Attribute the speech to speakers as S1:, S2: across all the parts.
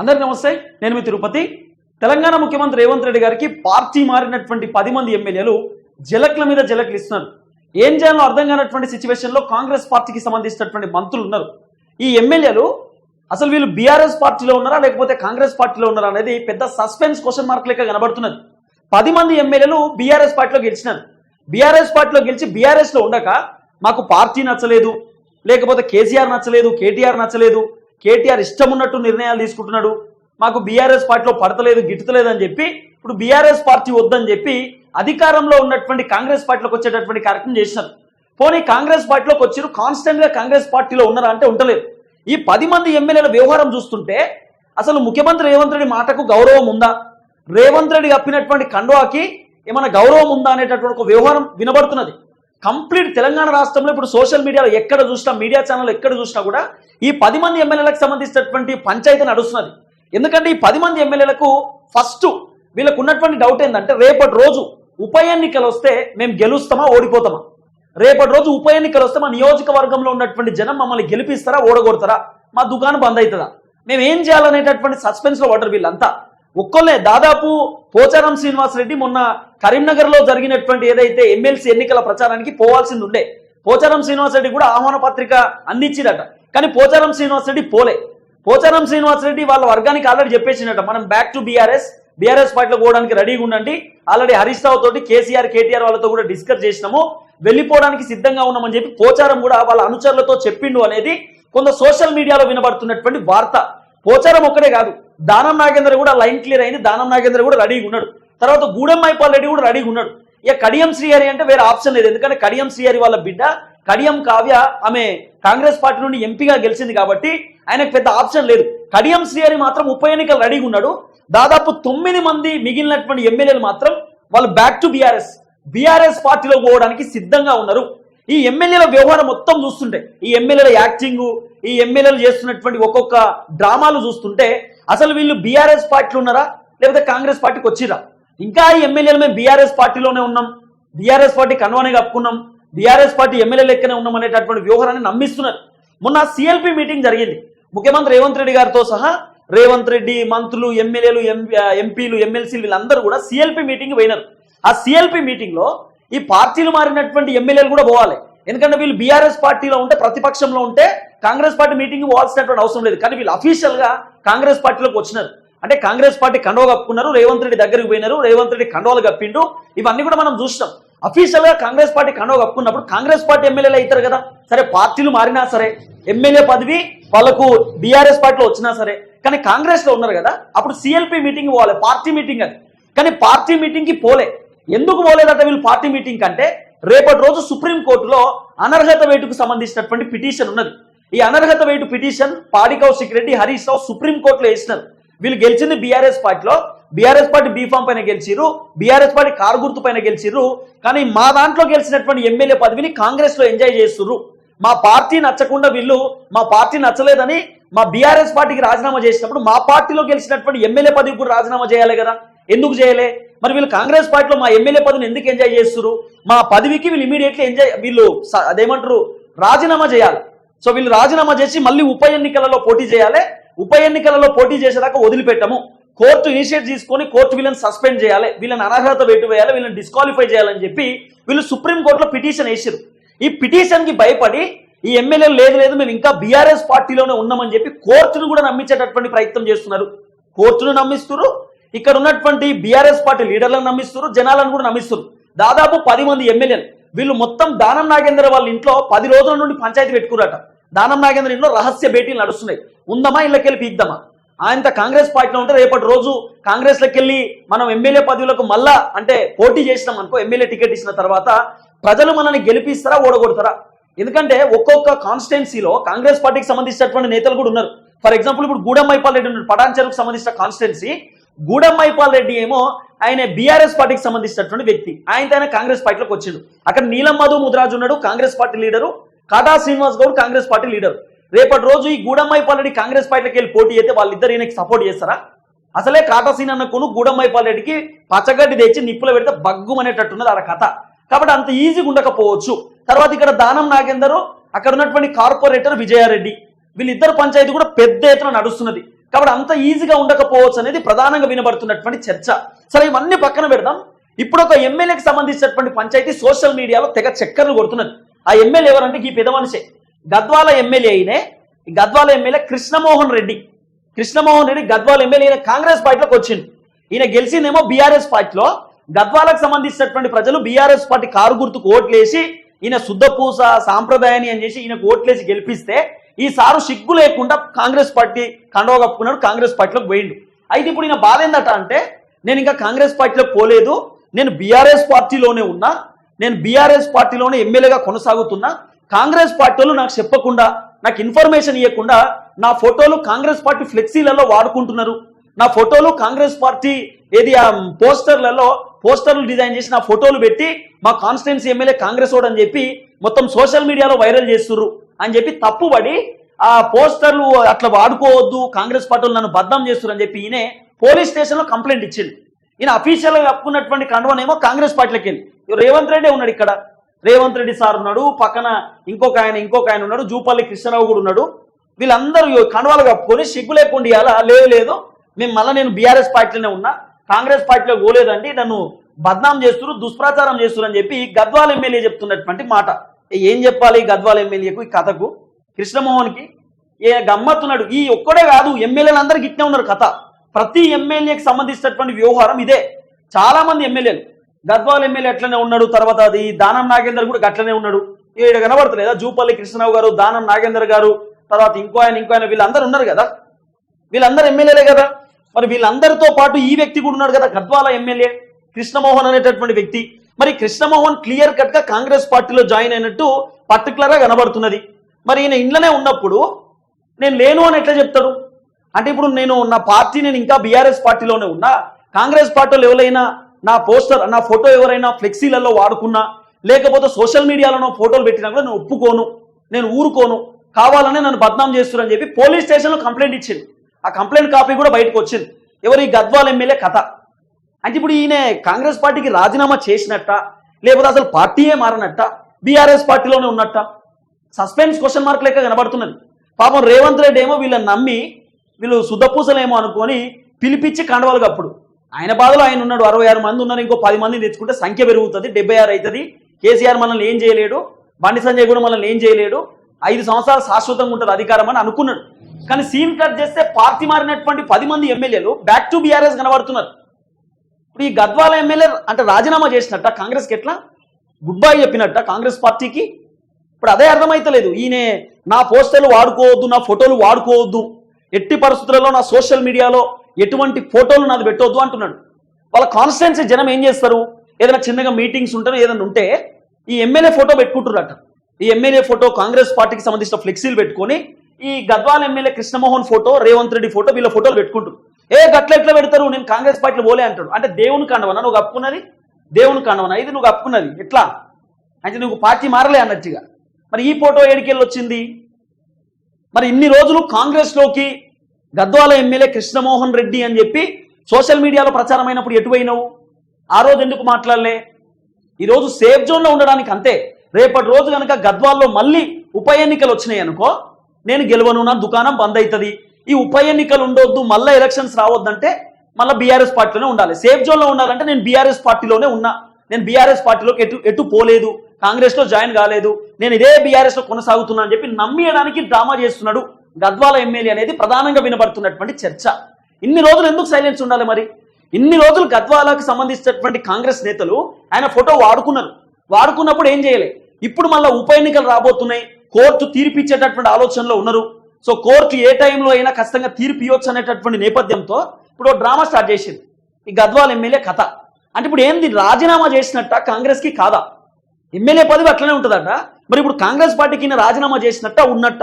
S1: అందరికీ నమస్తే నేను మీ తిరుపతి. తెలంగాణ ముఖ్యమంత్రి రేవంత్ రెడ్డి గారికి పార్టీ మారినటువంటి పది మంది ఎమ్మెల్యేలు జలక్ల మీద జలక్లు ఇస్తున్నారు. ఏం చేయాలో అర్థం కానటువంటి సిచ్యువేషన్లో కాంగ్రెస్ పార్టీకి సంబంధించినటువంటి మంత్రులు ఉన్నారు. ఈ ఎమ్మెల్యేలు అసలు వీళ్ళు బీఆర్ఎస్ పార్టీలో ఉన్నారా లేకపోతే కాంగ్రెస్ పార్టీలో ఉన్నారా అనేది పెద్ద సస్పెన్స్ క్వశ్చన్ మార్క్ లెక్క కనబడుతున్నది. పది మంది ఎమ్మెల్యేలు బీఆర్ఎస్ పార్టీలో గెలిచినారు. బీఆర్ఎస్ పార్టీలో గెలిచి బీఆర్ఎస్లో ఉండక మాకు పార్టీ నచ్చలేదు లేకపోతే కేసీఆర్ నచ్చలేదు కేటీఆర్ నచ్చలేదు కేటీఆర్ ఇష్టం ఉన్నట్టు నిర్ణయాలు తీసుకుంటున్నాడు. మాకు బీఆర్ఎస్ పార్టీలో పడతలేదు గిట్టలేదు అని చెప్పి ఇప్పుడు బీఆర్ఎస్ పార్టీ వద్దని చెప్పి అధికారంలో ఉన్నటువంటి కాంగ్రెస్ పార్టీలోకి వచ్చేటటువంటి కార్యక్రమం చేసినారు. పోనీ కాంగ్రెస్ పార్టీలోకి వచ్చారు కాన్స్టెంట్గా కాంగ్రెస్ పార్టీలో ఉన్నారా అంటే ఉండలేదు. ఈ పది మంది ఎమ్మెల్యేల వ్యవహారం చూస్తుంటే అసలు ముఖ్యమంత్రి రేవంత్ రెడ్డి మాటకు గౌరవం ఉందా? రేవంత్ రెడ్డి కప్పినటువంటి కండువాకి ఏమైనా గౌరవం ఉందా అనేటటువంటి ఒక వ్యవహారం వినబడుతున్నది. కంప్లీట్ తెలంగాణ రాష్ట్రంలో ఇప్పుడు సోషల్ మీడియాలో ఎక్కడ చూసినా మీడియా ఛానల్ ఎక్కడ చూసినా కూడా ఈ పది మంది ఎమ్మెల్యేలకు సంబంధించినటువంటి పంచాయతీ నడుస్తున్నది. ఎందుకంటే ఈ పది మంది ఎమ్మెల్యేలకు ఫస్ట్ వీళ్ళకు ఉన్నటువంటి డౌట్ ఏంటంటే రేపటి రోజు ఉప ఎన్నికలు వస్తే మేము గెలుస్తామా ఓడిపోతామా? రేపటి రోజు ఉప ఎన్నికలు వస్తే మా నియోజకవర్గంలో ఉన్నటువంటి జనం మమ్మల్ని గెలిపిస్తారా ఓడగొడతారా? మా దుకాణం బంద్ అవుతుందా? మేము ఏం చేయాలనేటటువంటి సస్పెన్స్లో వాటర్ పడ్డారు వీళ్ళంతా ఒక్కళ్ళే దాదాపు పోచారం శ్రీనివాసరెడ్డి మొన్న కరీంనగర్లో జరిగినటువంటి ఏదైతే ఎమ్మెల్సీ ఎన్నికల ప్రచారానికి పోవాల్సింది ఉండే పోచారం శ్రీనివాసరెడ్డి కూడా ఆహ్వాన పత్రిక అందించిరట. కానీ పోచారం శ్రీనివాసరెడ్డి పోలే. పోచారం శ్రీనివాసరెడ్డి వాళ్ళ వర్గానికి ఆల్రెడీ చెప్పేసినట్ట మనం బ్యాక్ టు బీఆర్ఎస్ బీఆర్ఎస్ పార్టీలో పోవడానికి రెడీగా ఉండండి. ఆల్రెడీ హరీష్ రావు తోటి కేసీఆర్ కేటీఆర్ వాళ్ళతో కూడా డిస్కస్ చేసినాము. వెళ్ళిపోవడానికి సిద్ధంగా ఉన్నామని చెప్పి పోచారం కూడా వాళ్ళ అనుచరులతో చెప్పిండు అనేది కొంత సోషల్ మీడియాలో వినబడుతున్నటువంటి వార్త. పోచారం ఒక్కడే కాదు దానం నాగేంద్ర కూడా లైన్ క్లియర్ అయింది దానం నాగేంద్ర కూడా రెడీగా ఉన్నాడు. తర్వాత గూడెంఐపాల్ రెడ్డి కూడా రెడీగా ఉన్నాడు. ఇక కడియం శ్రీహరి అంటే వేరే ఆప్షన్ లేదు. ఎందుకంటే కడియం శ్రీహరి వాళ్ళ బిడ్డ కడియం కావ్య ఆమె కాంగ్రెస్ పార్టీ నుండి ఎంపీగా గెలిచింది కాబట్టి ఆయనకు పెద్ద ఆప్షన్ లేదు. కడియం శ్రీహరి మాత్రం ఉప ఎన్నికలు రెడీగా ఉన్నాడు. దాదాపు తొమ్మిది మంది మిగిలినటువంటి ఎమ్మెల్యేలు మాత్రం వాళ్ళు బ్యాక్ టు బీఆర్ఎస్ బీఆర్ఎస్ పార్టీలో పోవడానికి సిద్ధంగా ఉన్నారు. ఈ ఎమ్మెల్యేల వ్యవహారం మొత్తం చూస్తుంటే ఈ ఎమ్మెల్యేల యాక్టింగ్ ఈ ఎమ్మెల్యేలు చేస్తున్నటువంటి ఒక్కొక్క డ్రామాలు చూస్తుంటే అసలు వీళ్ళు బీఆర్ఎస్ పార్టీలో ఉన్నారా? లేకపోతే కాంగ్రెస్ పార్టీకి వచ్చిరా ఇంకా ఈ ఎమ్మెల్యేలు మేము బీఆర్ఎస్ పార్టీలోనే ఉన్నాం. బీఆర్ఎస్ పార్టీ కన్వానే కప్పుకున్నాం. బీఆర్ఎస్ పార్టీ ఎమ్మెల్యే లెక్కనే ఉన్నాం అనేటటువంటి వ్యూహారాన్ని నమ్మిస్తున్నారు. మొన్న సిఎల్పి మీటింగ్ జరిగింది. ముఖ్యమంత్రి రేవంత్ రెడ్డి గారితో సహా రేవంత్ రెడ్డి మంత్రులు ఎమ్మెల్యేలు ఎంపీలు ఎమ్మెల్సీలు వీళ్ళందరూ కూడా సిఎల్పి మీటింగ్ పోయినారు. ఆ సిఎల్పి మీటింగ్లో ఈ పార్టీలు మారినటువంటి ఎమ్మెల్యేలు కూడా పోవాలి. ఎందుకంటే వీళ్ళు బీఆర్ఎస్ పార్టీలో ఉంటే ప్రతిపక్షంలో ఉంటే కాంగ్రెస్ పార్టీ మీటింగ్ పోవాల్సినటువంటి అవసరం లేదు. కానీ వీళ్ళు అఫీషియల్గా కాంగ్రెస్ పార్టీలోకి వచ్చినారు. అంటే కాంగ్రెస్ పార్టీ కండవ కప్పుకున్నారు రేవంత్ రెడ్డి దగ్గరికి పోయినారు రేవంత్ రెడ్డి కండవలు కప్పిండు. ఇవన్నీ కూడా మనం చూసినాం. అఫీషియల్గా కాంగ్రెస్ పార్టీ కండవ కప్పుకున్నప్పుడు కాంగ్రెస్ పార్టీ ఎమ్మెల్యేలు అవుతారు కదా? సరే పార్టీలు మారినా సరే ఎమ్మెల్యే పదవి వాళ్ళకు బీఆర్ఎస్ పార్టీలో వచ్చినా సరే కానీ కాంగ్రెస్లో ఉన్నారు కదా? అప్పుడు సిఎల్పి మీటింగ్ పోవాలి పార్టీ మీటింగ్ అది. కానీ పార్టీ మీటింగ్కి పోలే. ఎందుకు పోలేదట వీళ్ళు పార్టీ మీటింగ్ కంటే? రేపటి రోజు సుప్రీం కోర్టులో అనర్హత వేటుకు సంబంధించినటువంటి పిటిషన్ ఉన్నది. ఈ అనర్హత వేటు పిటిషన్ పాడి కౌశిక్ రెడ్డి హరీష్ రావు సుప్రీం కోర్టులో వేసినారు. వీళ్ళు గెలిచింది బీఆర్ఎస్ పార్టీలో. బీఆర్ఎస్ పార్టీ బీఫామ్ పైన గెలిచిరు బీఆర్ఎస్ పార్టీ కారు గుర్తు పైన గెలిచిర్రు కానీ మా దాంట్లో గెలిచినటువంటి ఎమ్మెల్యే పదవిని కాంగ్రెస్లో ఎంజాయ్ చేస్తున్నారు మా పార్టీ నచ్చకుండా వీళ్ళు మా పార్టీ నచ్చలేదని మా బీఆర్ఎస్ పార్టీకి రాజీనామా చేసినప్పుడు మా పార్టీలో గెలిచినటువంటి ఎమ్మెల్యే పదవి కూడా రాజీనామా చేయాలి కదా. ఎందుకు చేయలే? మరి వీళ్ళు కాంగ్రెస్ పార్టీలో మా ఎమ్మెల్యే పదవిని ఎందుకు ఎంజాయ్ చేస్తున్నారు మా పదవికి వీళ్ళు ఇమీడియట్లీ ఎంజాయ్ వీళ్ళు స- అదేమంటారు? రాజీనామా చేయాలి. సో వీళ్ళు రాజీనామా చేసి మళ్ళీ ఉప ఎన్నికలలో పోటీ చేయాలి. ఉప ఎన్నికలలో పోటీ చేసేదాకా వదిలిపెట్టము. కోర్టు ఇనిషియేట్ తీసుకొని కోర్టు వీళ్ళని సస్పెండ్ చేయాలి. వీళ్ళని అనర్హత పెట్టు వేయాలి వీళ్ళని డిస్క్వాలిఫై చేయాలని చెప్పి వీళ్ళు సుప్రీం కోర్టులో పిటిషన్ వేసారు ఈ పిటిషన్కి భయపడి ఈ ఎమ్మెల్యేలు లేదు లేదు మేము ఇంకా బీఆర్ఎస్ పార్టీలోనే ఉన్నామని చెప్పి కోర్టును కూడా నమ్మించేటటువంటి ప్రయత్నం చేస్తున్నారు. కోర్టును నమ్మిస్తున్నారు ఇక్కడ ఉన్నటువంటి బీఆర్ఎస్ పార్టీ లీడర్లను నమ్మిస్తారు జనాలను కూడా నమ్మిస్తారు దాదాపు పది మంది ఎమ్మెల్యేలు. వీళ్ళు మొత్తం దానం నాగేంద్ర వాళ్ళ ఇంట్లో పది రోజుల నుండి పంచాయతీ పెట్టుకున్నారట. దానం నాగేంద్ర ఇంట్లో రహస్య భేటీలు నడుస్తున్నాయి. ఉందమా ఇళ్ళకెళ్ళి పీక్దామా? ఆయన కాంగ్రెస్ పార్టీలో ఉంటే రేపటి రోజు కాంగ్రెస్ లకెళ్ళి మనం ఎమ్మెల్యే పదవులకు మళ్ళా అంటే పోటీ చేసినాం అనుకో ఎమ్మెల్యే టికెట్ ఇచ్చిన తర్వాత ప్రజలు మనల్ని గెలిపిస్తారా ఓడగొడతారా? ఎందుకంటే ఒక్కొక్క కాన్స్టిట్యున్సీలో కాంగ్రెస్ పార్టీకి సంబంధించినటువంటి నేతలు కూడా ఉన్నారు. ఫర్ ఎగ్జాంపుల్ ఇప్పుడు గూడెం మైపాల్ రెడ్డి ఉన్నాడు సంబంధించిన కాన్స్టిట్యున్సీ గూడమ్మైపాల్ రెడ్డి ఏమో ఆయన బీఆర్ఎస్ పార్టీకి సంబంధించినటువంటి వ్యక్తి. ఆయన ఆయన కాంగ్రెస్ పార్టీలోకి వచ్చిండు. అక్కడ నీలం మధు ముద్రాజు ఉన్నాడు Congress party leader. Kata Srinivas Goud Congress party leader. రేపటి రోజు ఈ గూడమ్మైపాల్ రెడ్డి కాంగ్రెస్ పార్టీకి వెళ్ళి పోటీ అయితే వాళ్ళిద్దరు ఈయనకి సపోర్ట్ చేస్తారా? అసలే కాటా సీన్ అన్న కొను రెడ్డికి పచ్చగడ్డి తెచ్చి నిప్పులో పెడితే బగ్గుమనేటట్టున్నది ఆడ కథ. కాబట్టి అంత ఈజీగా ఉండకపోవచ్చు. తర్వాత ఇక్కడ దానం నాగేందరు అక్కడ ఉన్నటువంటి కార్పొరేటర్ విజయారెడ్డి. వీళ్ళిద్దరు పంచాయతీ కూడా పెద్ద ఎత్తున నడుస్తున్నది. కాబట్టి అంత ఈజీగా ఉండకపోవచ్చు అనేది ప్రధానంగా వినబడుతున్నటువంటి చర్చ. సరే ఇవన్నీ పక్కన పెడదాం. ఇప్పుడు ఒక ఎమ్మెల్యేకి సంబంధించినటువంటి పంచాయతీ సోషల్ మీడియాలో తెగ చక్కర్లు కొడుతున్నది. ఆ ఎమ్మెల్యే ఎవరంటే ఈ పెద్ద మనిషే. గద్వాల ఎమ్మెల్యే అయినే గద్వాల ఎమ్మెల్యే కృష్ణమోహన్ రెడ్డి. కృష్ణమోహన్ రెడ్డి గద్వాల ఎమ్మెల్యే ఈయన కాంగ్రెస్ పార్టీలోకి వచ్చింది ఈయన గెలిచిందేమో బీఆర్ఎస్ పార్టీలో. గద్వాలకు సంబంధించినటువంటి ప్రజలు బీఆర్ఎస్ పార్టీ కారు గుర్తుకు ఓట్లేసి ఈయన శుద్ధపూస సాంప్రదాయాన్ని అని చేసి ఈయనకు ఓట్లేసి గెలిపిస్తే ఈ సారు సిగ్గు లేకుండా కాంగ్రెస్ పార్టీ కండవ కప్పుకున్నాడు కాంగ్రెస్ పార్టీలోకి పోయిండు. అయితే ఇప్పుడు ఈయన బాధ ఏందట అంటే నేను ఇంకా కాంగ్రెస్ పార్టీలో పోలేదు నేను బీఆర్ఎస్ పార్టీలోనే ఉన్నా నేను బీఆర్ఎస్ పార్టీలోనే ఎమ్మెల్యేగా కొనసాగుతున్నా కాంగ్రెస్ పార్టీలు నాకు చెప్పకుండా నాకు ఇన్ఫర్మేషన్ ఇవ్వకుండా నా ఫోటోలు కాంగ్రెస్ పార్టీ ఫ్లెక్సీలలో వాడుకుంటున్నారు. నా ఫోటోలు కాంగ్రెస్ పార్టీ ఏది ఆ పోస్టర్లలో పోస్టర్లు డిజైన్ చేసి నా ఫోటోలు పెట్టి మా కాన్స్టిట్యున్సీ ఎమ్మెల్యే కాంగ్రెస్ వాడు అని చెప్పి మొత్తం సోషల్ మీడియాలో వైరల్ చేస్తుర్రు. అని చెప్పి తప్పుబడి ఆ పోస్టర్లు అట్లా వాడుకోవద్దు కాంగ్రెస్ పార్టీలు నన్ను బద్దం చేస్తున్నారు అని చెప్పి ఈయనే పోలీస్ స్టేషన్లో కంప్లైంట్ ఇచ్చింది ఈయన అఫీషియల్గా కప్పుకున్నటువంటి కండవనేమో కాంగ్రెస్ పార్టీలోకి. వెళ్ళి రేవంత్ రెడ్డి ఉన్నాడు ఇక్కడ. రేవంత్ రెడ్డి సార్ ఉన్నాడు పక్కన ఇంకొక ఆయన ఇంకొక ఆయన ఉన్నాడు జూపల్లి కృష్ణరావు కూడా ఉన్నాడు. వీళ్ళందరూ కండవాలు కప్పుకొని సిగ్గు లేకుండా ఇవ్వాలా లేదు లేదు. మేము మళ్ళీ నేను బీఆర్ఎస్ పార్టీలోనే ఉన్నా. కాంగ్రెస్ పార్టీలో పోలేదండి. నన్ను బద్నాం చేస్తున్నారు దుష్ప్రచారం చేస్తున్నారు అని చెప్పి గద్వాల ఎమ్మెల్యే చెప్తున్నటువంటి మాట. ఏం చెప్పాలి? గద్వాల ఎమ్మెల్యేకు ఈ కథకు? కృష్ణమోహన్కి? ఏ గమ్మత్తున్నాడు? ఈ ఒక్కడే కాదు ఎమ్మెల్యేలు అందరికి ఇట్నే ఉన్నారు కథ. ప్రతి ఎమ్మెల్యేకి సంబంధించినటువంటి వ్యవహారం ఇదే. చాలా మంది ఎమ్మెల్యేలు గద్వాల ఎమ్మెల్యే అట్లనే ఉన్నాడు తర్వాత అది దానం నాగేందర్ కూడా అట్లనే ఉన్నాడు. ఈడ కనబడతలేదా? జూపల్లి కృష్ణరావు గారు దానం నాగేందర్ గారు తర్వాత ఇంకో ఆయన ఇంకో ఆయన వీళ్ళందరూ ఉన్నారు కదా? వీళ్ళందరూ ఎమ్మెల్యేలే కదా? మరి వీళ్ళందరితో పాటు ఈ వ్యక్తి కూడా ఉన్నాడు కదా గద్వాల ఎమ్మెల్యే కృష్ణమోహన్ అనేటటువంటి వ్యక్తి. మరి కృష్ణమోహన్ క్లియర్ కట్గా కాంగ్రెస్ పార్టీలో జాయిన్ అయినట్టు పర్టికులర్గా కనబడుతున్నది. మరి ఈయన ఇంట్లోనే ఉన్నప్పుడు నేను లేను అని ఎట్లా చెప్తాడు అంటే ఇప్పుడు నేను నా పార్టీ నేను ఇంకా బీఆర్ఎస్ పార్టీలోనే ఉన్నా కాంగ్రెస్ పార్టీలో ఎవరైనా నా పోస్టర్ నా ఫోటో ఎవరైనా ఫ్లెక్సీలలో వాడుకున్నా లేకపోతే సోషల్ మీడియాలో ఫోటోలు పెట్టినా కూడా నేను ఒప్పుకోను నేను ఊరుకోను కావాలనే నన్ను బద్నాం చేస్తున్నారని చెప్పి పోలీస్ స్టేషన్లో కంప్లైంట్ ఇచ్చింది. ఆ కంప్లైంట్ కాపీ కూడా బయటకు వచ్చింది. ఎవరు ఈ ఎమ్మెల్యే కథ? అంటే ఇప్పుడు ఈయన కాంగ్రెస్ పార్టీకి రాజీనామా చేసినట్ట లేకపోతే అసలు పార్టీయే మారనట్ట బీఆర్ఎస్ పార్టీలోనే ఉన్నట్ట? సస్పెన్స్ క్వశ్చన్ మార్క్ లెక్క కనబడుతున్నది. పాపం రేవంత్ రెడ్డి ఏమో వీళ్ళని నమ్మి వీళ్ళు శుద్ధపూసలేమో అనుకొని పిలిపించి కండవాలు అప్పుడు. ఆయన బాధలో ఆయన ఉన్నాడు అరవై ఆరు మంది ఉన్నారు ఇంకో పది మంది తెచ్చుకుంటే సంఖ్య పెరుగుతుంది డెబ్బై ఆరు అవుతుంది. కేసీఆర్ మనల్ని ఏం చేయలేడు బండి సంజయ్ కూడా మనల్ని ఏం చేయలేడు ఐదు సంవత్సరాలు శాశ్వతంగా ఉంటుంది అధికారం అని అనుకున్నాడు. కానీ సీన్ కట్ చేస్తే పార్టీ మారినటువంటి పది మంది ఎమ్మెల్యేలు బ్యాక్ టు బీఆర్ఎస్ కనబడుతున్నారు. ఇప్పుడు ఈ గద్వాల ఎమ్మెల్యే అంటే రాజీనామా చేసినట్ట కాంగ్రెస్కి ఎట్లా? గుడ్ బై చెప్పినట్ట కాంగ్రెస్ పార్టీకి. ఇప్పుడు అదే అర్థమైతలేదు. ఈయన నా పోస్టర్లు వాడుకోవద్దు నా ఫోటోలు వాడుకోవద్దు. ఎట్టి పరిస్థితులలో నా సోషల్ మీడియాలో ఎటువంటి ఫోటోలు నాది పెట్టవద్దు అంటున్నాడు. వాళ్ళ కాన్స్టిట్యున్సీ జనం ఏం చేస్తారు? ఏదైనా చిన్నగా మీటింగ్స్ ఉంటారో ఏదైనా ఉంటే ఈ ఎమ్మెల్యే ఫోటో పెట్టుకుంటున్నారట. ఈ ఎమ్మెల్యే ఫోటో కాంగ్రెస్ పార్టీకి సంబంధించిన ఫ్లెక్సీలు పెట్టుకొని ఈ Gadwal MLA Krishnamohan photo Revanth Reddy photo వీళ్ళ ఫోటోలు పెట్టుకుంటారు ఏ గట్ల ఎట్లా పెడతారు? నేను కాంగ్రెస్ పార్టీలో పోలే అంటాడు. అంటే దేవుని కండవనా నువ్వు అప్పుకున్నది దేవుని కండవనా ఇది నువ్వు అప్పుకున్నది ఎట్లా? అంటే నువ్వు పార్టీ మారలే అన్నట్టుగా. మరి ఈ ఫోటో ఏడికెళ్ళి వచ్చింది మరి ఇన్ని రోజులు కాంగ్రెస్లోకి గద్వాల ఎమ్మెల్యే కృష్ణమోహన్ రెడ్డి అని చెప్పి సోషల్ మీడియాలో ప్రచారం అయినప్పుడు ఆ రోజు ఎందుకు మాట్లాడలే? ఈరోజు సేఫ్ జోన్లో ఉండడానికి అంతే. రేపటి రోజు కనుక గద్వాల్లో మళ్ళీ ఉప ఎన్నికలు వచ్చినాయి అనుకో నేను గెలవను నా దుకాణం బంద్ అవుతుంది ఈ ఉప ఎన్నికలు ఉండొద్దు మళ్ళీ ఎలక్షన్స్ రావద్దంటే మళ్ళీ బీఆర్ఎస్ పార్టీలోనే ఉండాలి. సేఫ్ జోన్లో ఉండాలంటే నేను బీఆర్ఎస్ పార్టీలోనే ఉన్నా. నేను బీఆర్ఎస్ పార్టీలోకి ఎటు ఎటు పోలేదు. కాంగ్రెస్లో జాయిన్ కాలేదు. నేను ఇదే బీఆర్ఎస్లో కొనసాగుతున్నా అని చెప్పి నమ్మియడానికి డ్రామా చేస్తున్నాడు గద్వాల ఎమ్మెల్యే అనేది ప్రధానంగా వినబడుతున్నటువంటి చర్చ. ఇన్ని రోజులు ఎందుకు సైలెన్స్ ఉండాలి మరి? ఇన్ని రోజులు గద్వాలకు సంబంధించినటువంటి కాంగ్రెస్ నేతలు ఆయన ఫోటో వాడుకున్నారు. వాడుకున్నప్పుడు ఏం చేయలే? ఇప్పుడు మళ్ళీ ఉప ఎన్నికలు రాబోతున్నాయి. కోర్టు తీర్పిచ్చేటటువంటి ఆలోచనలో ఉన్నారు. సో కోర్టు ఏ టైంలో అయినా ఖచ్చితంగా తీర్పు ఇవ్వచ్చు అనేటటువంటి నేపథ్యంతో ఇప్పుడు డ్రామా స్టార్ట్ చేసింది. ఈ గద్వాల్ ఎమ్మెల్యే కథ. అంటే ఇప్పుడు ఏంది? రాజీనామా చేసినట్ట? కాంగ్రెస్కి కాదా? ఎమ్మెల్యే పదవి అట్లనే ఉంటుందట. మరి ఇప్పుడు కాంగ్రెస్ పార్టీకి రాజీనామా చేసినట్ట? ఉన్నట్ట?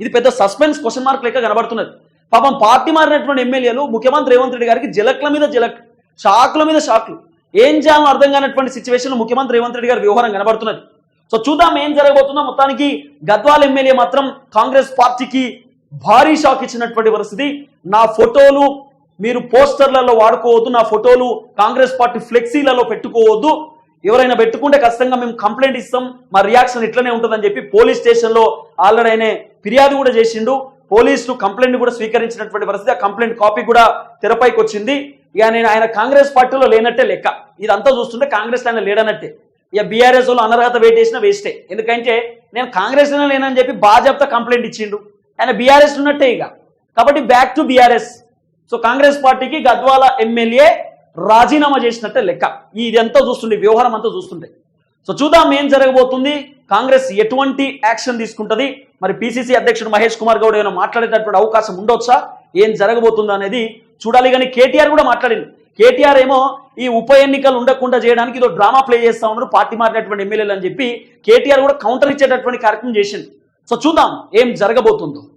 S1: ఇది పెద్ద సస్పెన్స్ క్వశ్చన్ మార్క్ లెక్క కనబడుతున్నది. పాపం పార్టీ మారినటువంటి ఎమ్మెల్యేలు ముఖ్యమంత్రి రేవంత్ రెడ్డి గారికి జలక్ల మీద జలక్ షాకుల మీద షాకులు. ఏం చేయాలో అర్థం కానటువంటి సిచ్యువేషన్ ముఖ్యమంత్రి రేవంత్ రెడ్డి గారి వ్యవహారం కనబడుతున్నది. సో చూద్దాం ఏం జరగబోతుందో. మొత్తానికి గద్వాల్ ఎమ్మెల్యే మాత్రం కాంగ్రెస్ పార్టీకి భారీ షాక్ ఇచ్చినటువంటి పరిస్థితి. నా ఫోటోలు మీరు పోస్టర్లలో వాడుకోవద్దు నా ఫోటోలు కాంగ్రెస్ పార్టీ ఫ్లెక్సీలలో పెట్టుకోవద్దు. ఎవరైనా పెట్టుకుంటే ఖచ్చితంగా మేము కంప్లైంట్ ఇస్తాం మా రియాక్షన్ ఇట్లనే ఉంటుందని చెప్పి పోలీస్ స్టేషన్లో ఆల్రెడీ ఆయన ఫిర్యాదు కూడా చేసిండు. పోలీసులు కంప్లైంట్ కూడా స్వీకరించినటువంటి పరిస్థితి ఆ కంప్లైంట్ కాపీ కూడా తెరపైకి వచ్చింది. ఇక నేను ఆయన కాంగ్రెస్ పార్టీలో లేనట్టే లెక్క. ఇదంతా చూస్తుంటే కాంగ్రెస్ ఆయన లేడనట్టే. ఇక బీఆర్ఎస్ వాళ్ళు అనర్హత వేటేసిన వేస్టే ఎందుకంటే నేను కాంగ్రెస్ లేనని చెప్పి భాజపా కంప్లైంట్ ఇచ్చిండు. ఆయన బీఆర్ఎస్ ఉన్నట్టే ఇక. కాబట్టి back to BRS so Congress పార్టీకి గద్వాల ఎమ్మెల్యే రాజీనామా చేసినట్టే లెక్క. ఇదంతా చూస్తుండే వ్యవహారం అంతా చూస్తుంటే సో చూద్దాం ఏం జరగబోతుంది. కాంగ్రెస్ ఎటువంటి యాక్షన్ తీసుకుంటది? మరి పిసిసి అధ్యక్షుడు మహేష్ కుమార్ గౌడ్ ఏమైనా మాట్లాడేటటువంటి అవకాశం ఉండొచ్చా? ఏం జరగబోతుందో అనేది చూడాలి. కానీ కేటీఆర్ కూడా మాట్లాడింది కేటీఆర్ ఏమో ఈ ఉప ఎన్నికలు ఉండకుండా చేయడానికి ఇదో డ్రామా ప్లే చేస్తా ఉన్నారు పార్టీ మారినటువంటి ఎమ్మెల్యేలు అని చెప్పి కేటీఆర్ కూడా కౌంటర్ ఇచ్చేటటువంటి కార్యక్రమం చేసింది. సో చూద్దాం ఏం జరగబోతుందో.